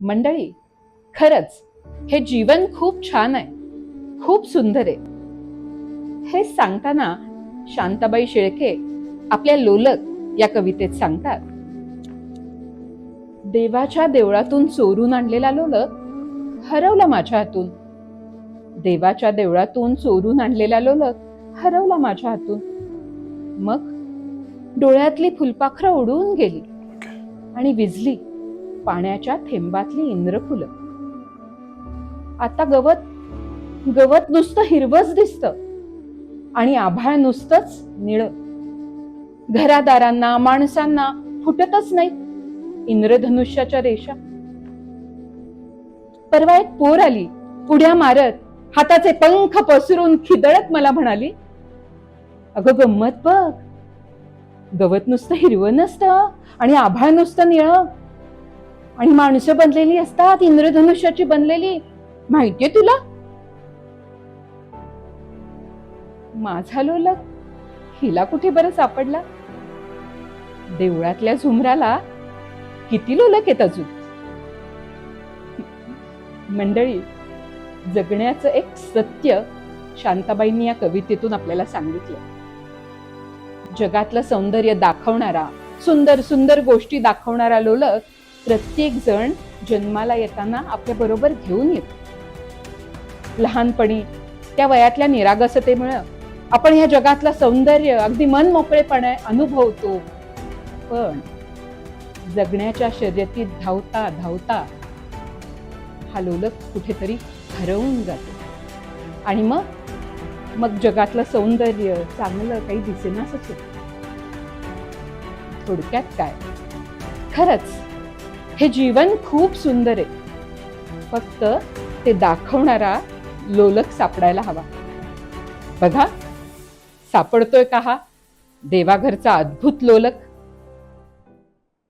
मंडळी खरंच हे जीवन खूप छान आहे. खूप सुंदर आहे. हे सांगताना शांताबाई शेळके आपल्या लोलक या कवितेत सांगतात. देवाच्या देवळातून चोरून आणलेला लोलक हरवला माझ्या हातून. देवाच्या देवळातून चोरून आणलेला लोलक हरवला माझ्या हातून. मग डोळ्यातली फुलपाखरं उडून गेली आणि विजली. पाण्याच्या थेंबातली इंद्रफुलं. आता गवत गवत नुसतं हिरवच दिसत. आणि आभाळ नुसतंच निळ. घरादारांना माणसांना फुटतच नाही इंद्रधनुष्याच्या रेषा. परवा एक पोर आली पुढ्या मारत हाताचे पंख पसरून खिदळत मला म्हणाली अगं गंमत बघ. गवत नुसतं हिरवं नसतं आणि आभाळ नुसतं निळ. आणि माणसं बनलेली असतात इंद्रधनुष्याची बनलेली. माहितीये तुला? माझा लोलक हिला कुठे बरं सापडला? देवळातल्या झुमराला किती लोलक येत अजून? मंडळी जगण्याचं एक सत्य शांताबाईंनी या कवितेतून आपल्याला सांगितलं. जगातलं सौंदर्य दाखवणारा सुंदर सुंदर गोष्टी दाखवणारा लोलक प्रत्येक जण जन्माला येताना आपल्या बरोबर घेऊन येतो. लहानपणी त्या वयातल्या निरागसतेमुळं आपण ह्या जगातलं सौंदर्य अगदी मन मोकळेपणे अनुभवतो. पण जगण्याच्या शर्यतीत धावता धावता हा लोलक कुठेतरी हरवून जातो. आणि मग मग जगातलं सौंदर्य चांगलं काही दिसेनासच होत. थोडक्यात काय? खरंच हे जीवन खूप सुंदर आहे. फक्त ते दाखवणारा लोलक सापडायला हवा. बघा सापडतोय का हा? देवाघरचा अद्भुत लोलक.